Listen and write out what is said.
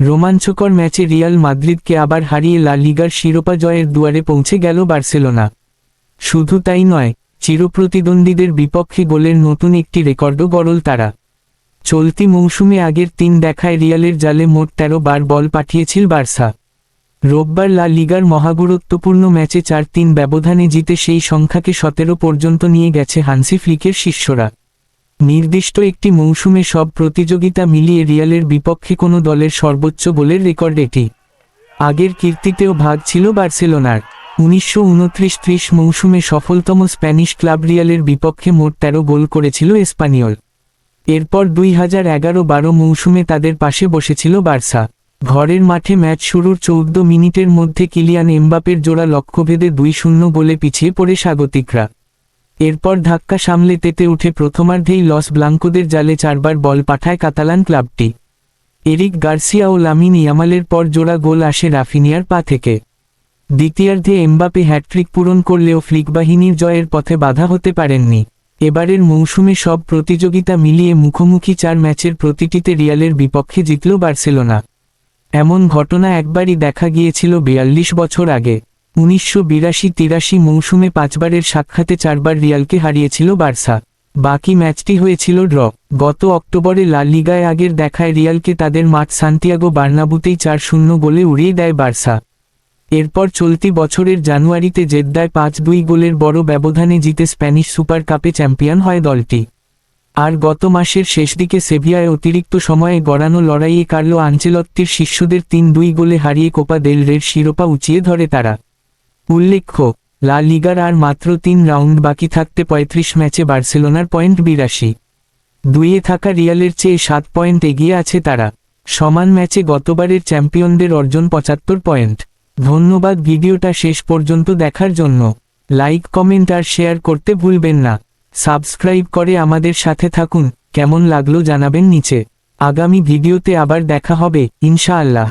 রোমাঞ্চকর ম্যাচে রিয়াল মাদ্রিদকে আবার হারিয়ে লা লিগার শিরোপা জয়ের দুয়ারে পৌঁছে গেল বার্সেলোনা। শুধু তাই নয়, চিরপ্রতিদ্বন্দ্বীদের বিপক্ষে গোলের নতুন একটি রেকর্ডও গড়ল তারা। চলতি মৌসুমে আগের তিন দেখায় রিয়ালের জালে মোট তেরো বার বল পাঠিয়েছিল বার্সা। রোববার লা লিগার মহাগুরুত্বপূর্ণ ম্যাচে চার তিন ব্যবধানে জিতে সেই সংখ্যাকে সতেরো পর্যন্ত নিয়ে গেছে হানসি ফ্লিকের শিষ্যরা। নির্দিষ্ট একটি মৌসুমে সব প্রতিযোগিতা মিলিয়ে রিয়ালের বিপক্ষে কোনো দলের সর্বোচ্চ গোলের রেকর্ড এটি। আগের কীর্তিতেও ভাগ ছিল বার্সেলোনার। উনিশশো উনত্রিশ ত্রিশ মৌসুমে সফলতম স্প্যানিশ ক্লাব রিয়ালের বিপক্ষে মোট তেরো গোল করেছিল এসপানিয়ল এরপর দুই হাজার এগারো বারো মৌসুমে তাদের পাশে বসেছিল বার্সা। ঘরের মাঠে ম্যাচ শুরুর চৌদ্দ মিনিটের মধ্যে কিলিয়ান এমবাপের জোড়া লক্ষ্যভেদে দুই শূন্য গোলে পিছিয়ে পড়ে স্বাগতিকরা। এরপর ধাক্কা সামলে তেতে উঠে প্রথমার্ধেই লস ব্লাঙ্কোদের জালে চারবার বল পাঠায় কাতালান ক্লাবটি। এরিক গার্সিয়া ও লামিন ইয়ামালের পর জোড়া গোল আসে রাফিনিয়ার পা থেকে। দ্বিতীয়ার্ধে এমবাপে হ্যাট্রিক পূরণ করলেও ফ্লিক বাহিনীর জয়ের পথে বাধা হতে পারেননি। এবারের মৌসুমে সব প্রতিযোগিতা মিলিয়ে মুখোমুখি চার ম্যাচের প্রতিটিতে রিয়ালের বিপক্ষে জিতল বার্সেলোনা। এমন ঘটনা একবারই দেখা গিয়েছিল বিয়াল্লিশ বছর আগে। উনিশশো বিরাশি তিরাশি মৌসুমে পাঁচবারের সাক্ষাতে চারবার রিয়ালকে হারিয়েছিল বার্সা। বাকি ম্যাচটি হয়েছিল ড্র। গত অক্টোবরে লা লিগায় আগের দেখায় রিয়ালকে তাদের মাঠ সান্তিয়াগো বার্নাবুতেই চার শূন্য গোলে উড়িয়ে দেয় বার্সা। এরপর চলতি বছরের জানুয়ারিতে জেদ্দায় পাঁচ দুই গোলের বড় ব্যবধানে জিতে স্প্যানিশ সুপার কাপে চ্যাম্পিয়ন হয় দলটি। আর গত মাসের শেষ দিকে সেভিয়ায় অতিরিক্ত সময়ে গড়ানো লড়াইয়ে কার্লো আঞ্চেলত্তির শিষ্যদের তিন দুই গোলে হারিয়ে কোপা দেল রের শিরোপা উঁচিয়ে ধরে তারা। উল্লেখ্য, লা লিগার আর মাত্র তিন রাউন্ড বাকি থাকতে পঁয়ত্রিশ ম্যাচে বার্সেলোনার পয়েন্ট বিরাশি। দুইয়ে থাকা রিয়ালের চেয়ে সাত পয়েন্ট এগিয়ে আছে তারা। সমান ম্যাচে গতবারের চ্যাম্পিয়নদের অর্জন পঁচাত্তর পয়েন্ট। ধন্যবাদ ভিডিওটা শেষ পর্যন্ত দেখার জন্য। লাইক, কমেন্ট আর শেয়ার করতে ভুলবেন না। সাবস্ক্রাইব করে আমাদের সাথে থাকুন। কেমন লাগল জানাবেন নিচে। আগামী ভিডিওতে আবার দেখা হবে, ইনশাআল্লাহ।